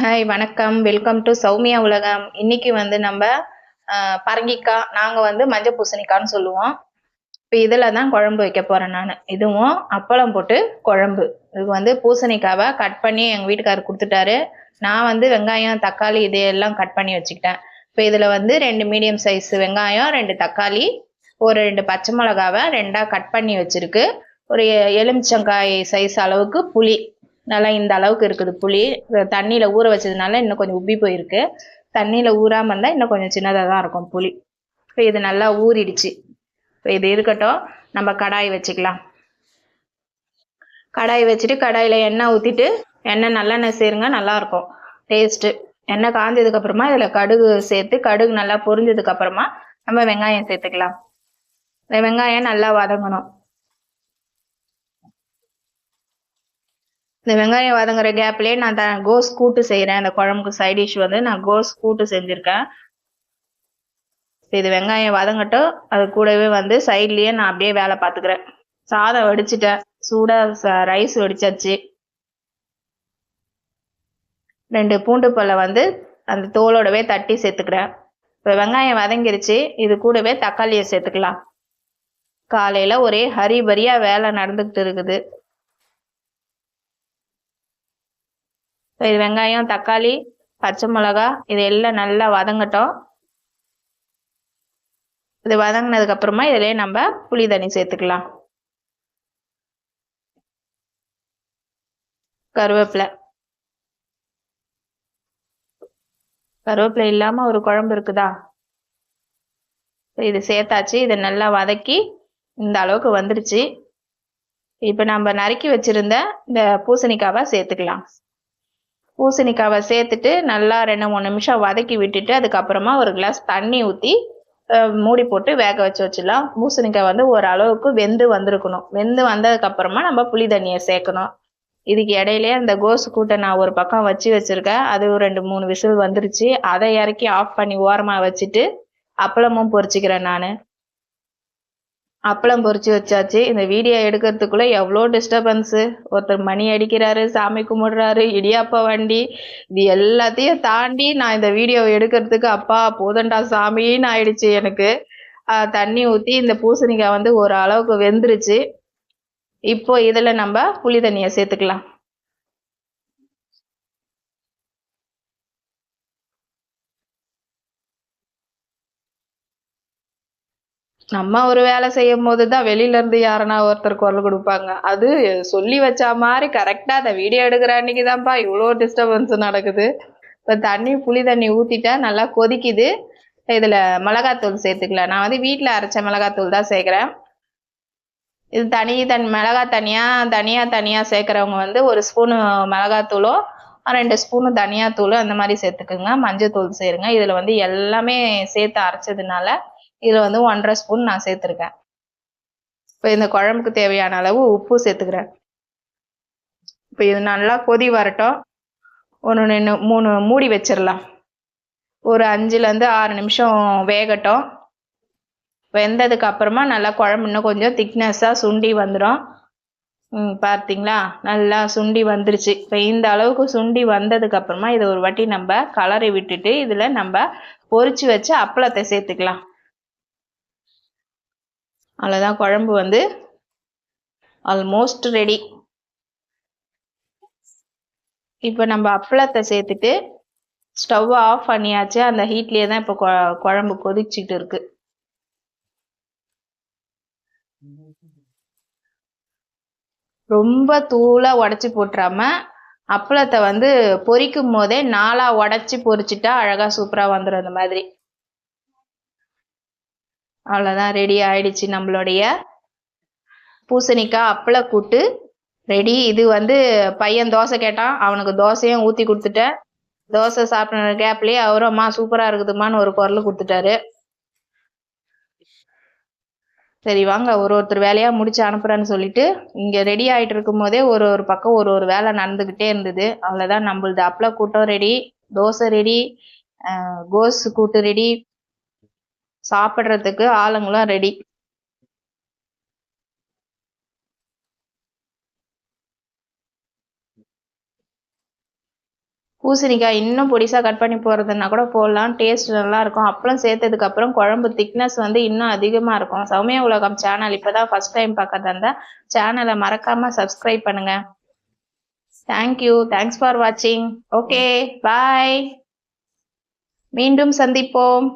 Hi வணக்கம். Welcome to Soumya உலகம். இன்னைக்கு வந்து நம்ம பரங்கிக்காய் நாங்கள் வந்து மஞ்சள் பூசணிக்கான்னு சொல்லுவோம். இப்போ இதில் தான் குழம்பு வைக்க போகிறேன் நான். இதுவும் அப்பளம் போட்டு குழம்பு. இது வந்து பூசணிக்காவை கட் பண்ணி எங்கள் வீட்டுக்காரர் கொடுத்துட்டாரு. நான் வந்து வெங்காயம் தக்காளி இதையெல்லாம் கட் பண்ணி வச்சுக்கிட்டேன். இப்போ இதில் வந்து ரெண்டு மீடியம் சைஸ் வெங்காயம் ரெண்டு தக்காளி ஒரு ரெண்டு பச்சை மிளகாவை ரெண்டாக கட் பண்ணி வச்சிருக்கு. ஒரு எ- எலுமிச்சங்காய் சைஸ் அளவுக்கு புளி. நல்லா இந்த அளவுக்கு இருக்குது புளி. தண்ணியில் ஊற வச்சதுனால இன்னும் கொஞ்சம் உப்பி போயிருக்கு. தண்ணியில் ஊறாமல் இருந்தால் இன்னும் கொஞ்சம் சின்னதாக தான் இருக்கும் புளி. இப்போ இது நல்லா ஊறிடுச்சு. இப்போ இது இருக்கட்டும். நம்ம கடாய் வச்சுக்கலாம். கடாய் வச்சுட்டு கடாயில் எண்ணெய் ஊற்றிட்டு எண்ணெய் நல்லெண்ணெய் சேருங்க நல்லாயிருக்கும் டேஸ்ட்டு எண்ணெய் காஞ்சதுக்கு இதில் கடுகு சேர்த்து கடுகு நல்லா பொரிஞ்சதுக்கப்புறமா நம்ம வெங்காயம் சேர்த்துக்கலாம். இந்த வெங்காயம் நல்லா வதங்கணும். இந்த வெங்காயம் வதங்குற கேப்லயே நான் த கோஸ் கூட்டு செய்கிறேன் அந்த குழம்புக்கு சைட் டிஷ் வந்து நான் கோஸ் கூட்டு செஞ்சுருக்கேன். இது வெங்காயம் வதங்கட்டும் அது கூடவே வந்து சைட்லயே நான் அப்படியே வேலை பார்த்துக்கிறேன் சாதம் வடிச்சிட்டேன். சூடாக ரைஸ் வடிச்சாச்சு. ரெண்டு பூண்டு பல்லை வந்து அந்த தோலோடவே தட்டி சேர்த்துக்கிறேன். இப்போ வெங்காயம் வதங்கிருச்சு. இது கூடவே தக்காளியை சேர்த்துக்கலாம். காலையில் ஒரே ஹரிபரியாக வேலை நடந்துக்கிட்டு இருக்குது. இது வெங்காயம் தக்காளி பச்சை மிளகா இது எல்லாம் நல்லா வதங்கட்டும். இது வதங்கினதுக்கு அப்புறமா இதுலயே நம்ம புளி தண்ணி சேர்த்துக்கலாம். கருவேப்பிலை. கருவேப்பிலை இல்லாம ஒரு குழம்பு இருக்குதா? இது சேர்த்தாச்சு. இதை நல்லா வதக்கி இந்த அளவுக்கு வந்துருச்சு. இப்போ நம்ம நறுக்கி வச்சிருந்த இந்த பூசணிக்காவை சேர்த்துக்கலாம். பூசணிக்காவை சேர்த்துட்டு நல்லா ரெண்டு மூணு நிமிஷம் வதக்கி விட்டுட்டு அதுக்கப்புறமா ஒரு கிளாஸ் தண்ணி ஊற்றி மூடி போட்டு வேக வச்சு வச்சிடலாம். பூசணிக்காய் வந்து ஒரு அளவுக்கு வெந்து வந்திருக்கணும். வெந்து வந்ததுக்கப்புறமா நம்ம புளி தண்ணியை சேர்க்கணும். இதுக்கு இடையிலே அந்த கோசு கூட்டை நான் ஒரு பக்கம் வச்சு வச்சுருக்கேன். அது ஒரு ரெண்டு மூணு விசில் வந்துருச்சு. அதை இறக்கி ஆஃப் பண்ணி ஓரமாக வச்சுட்டு அப்பளமும் பொறிச்சிக்கிறேன் நான். அப்பளம் பொறிச்சு வச்சாச்சு. இந்த வீடியோ எடுக்கிறதுக்குள்ள எவ்வளோ டிஸ்டர்பன்ஸு ஒருத்தர் மணி அடிக்கிறாரு சாமி கும்பிடுறாரு இடியாப்பா வண்டி இது எல்லாத்தையும் தாண்டி நான் இந்த வீடியோ எடுக்கிறதுக்கு அப்பா போதண்டா சாமின்னு ஆயிடுச்சு எனக்கு. தண்ணி ஊற்றி இந்த பூசணிக்காய் வந்து ஒரு அளவுக்கு வெந்துருச்சு. இப்போ இதில் நம்ம புளி தண்ணியை சேர்த்துக்கலாம். நம்ம ஒரு வேலை செய்யும் போது தான் வெளியில இருந்து யாருன்னா ஒருத்தர் குரல் கொடுப்பாங்க. அது சொல்லி வச்சா மாதிரி கரெக்டா அந்த வீடியோ எடுக்கிற அன்னைக்கு தான்ப்பா இவ்வளோ டிஸ்டர்பன்ஸ் நடக்குது. இப்போ தண்ணி புளி தண்ணி ஊத்திட்டா நல்லா கொதிக்குது. இதில் மிளகாத்தூள் சேர்த்துக்கலாம். நான் வந்து வீட்டில் அரைச்ச மிளகாத்தூள் தான் சேர்க்குறேன். இது தனி தன் மிளகாய் தனியாக தனியாக தனியாக சேர்க்குறவங்க வந்து ஒரு ஸ்பூனு மிளகாத்தூளும் ரெண்டு ஸ்பூனு தனியாத்தூள் அந்த மாதிரி சேர்த்துக்குங்க. மஞ்சத்தூள் சேருங்க. இதில் வந்து எல்லாமே சேர்த்து அரைச்சதுனால இதில் வந்து ஒன்றரை ஸ்பூன் நான் சேர்த்துருக்கேன். இப்போ இந்த குழம்புக்கு தேவையான அளவு உப்பு சேர்த்துக்கிறேன். இப்போ இது நல்லா கொதி வரட்டும். ஒன்று நின்று மூணு மூடி வச்சிடலாம். ஒரு அஞ்சுலேருந்து ஆறு நிமிஷம் வேகட்டும். வெந்ததுக்கு அப்புறமா நல்லா குழம்பு இன்னும் கொஞ்சம் திக்னஸ்ஸாக சுண்டி வந்துடும் ம் பார்த்தீங்களா நல்லா சுண்டி வந்துருச்சு. இப்போ இந்த அளவுக்கு சுண்டி வந்ததுக்கு அப்புறமா இதை ஒரு வாட்டி நம்ம கலரை விட்டுட்டு இதில் நம்ம பொறிச்சு வச்சு அப்பளத்தை சேர்த்துக்கலாம். அவ்வளோதான் குழம்பு வந்து ஆல்மோஸ்ட் ரெடி இப்போ நம்ம அப்பளத்தை சேர்த்துட்டு ஸ்டவ் ஆஃப் பண்ணியாச்சு. அந்த ஹீட்லேயே தான் இப்போ கொ- குழம்பு கொதிச்சுட்டு இருக்கு. ரொம்ப தூளாக உடச்சி போட்டுறாம அப்பளத்தை வந்து பொரிக்கும் போதே நாளாக உடச்சி பொரிச்சிட்டா அழகாக சூப்பராக வந்துடும் இந்த மாதிரி. அவ்வளோதான் ரெடி ஆயிடுச்சு நம்மளுடைய பூசணிக்காய் அப்பள கூட்டு. ரெடி இது வந்து பையன் தோசை கேட்டான். அவனுக்கு தோசையும் ஊற்றி கொடுத்துட்டேன். தோசை சாப்பிட்ற கேப்லேயே அவரும் அம்மா சூப்பராக இருக்குதும்மான்னு ஒரு குரல் கொடுத்துட்டாரு. சரி வாங்க. ஒரு ஒருத்தர் வேலையாக முடிச்சு அனுப்புறேன்னு சொல்லிட்டு இங்கே ரெடி ஆகிட்டு இருக்கும் போதே ஒரு ஒரு பக்கம் ஒரு ஒரு வேலை நடந்துக்கிட்டே இருந்தது. அவ்வளோதான் நம்மளது அப்பள கூட்டம் ரெடி தோசை ரெடி கோஸ் கூட்டு ரெடி சாப்பிட்றதுக்கு ஆளுங்களும் ரெடி பூசணிக்காய் இன்னும் பொடிசா கட் பண்ணி போடுறதுன்னா கூட போடலாம். டேஸ்ட் நல்லா இருக்கும். அப்பளம் சேர்த்ததுக்கு அப்புறம் குழம்பு திக்னஸ் வந்து இன்னும் அதிகமா இருக்கும். சௌமியா உலகம் சேனல் இப்பதான் ஃபர்ஸ்ட் டைம் பார்க்கறதா இருந்தால் சேனலை மறக்காம சப்ஸ்கிரைப் பண்ணுங்க. தேங்க்யூ தேங்க்ஸ் ஃபார் வாட்சிங் ஓகே பாய் மீண்டும் சந்திப்போம்.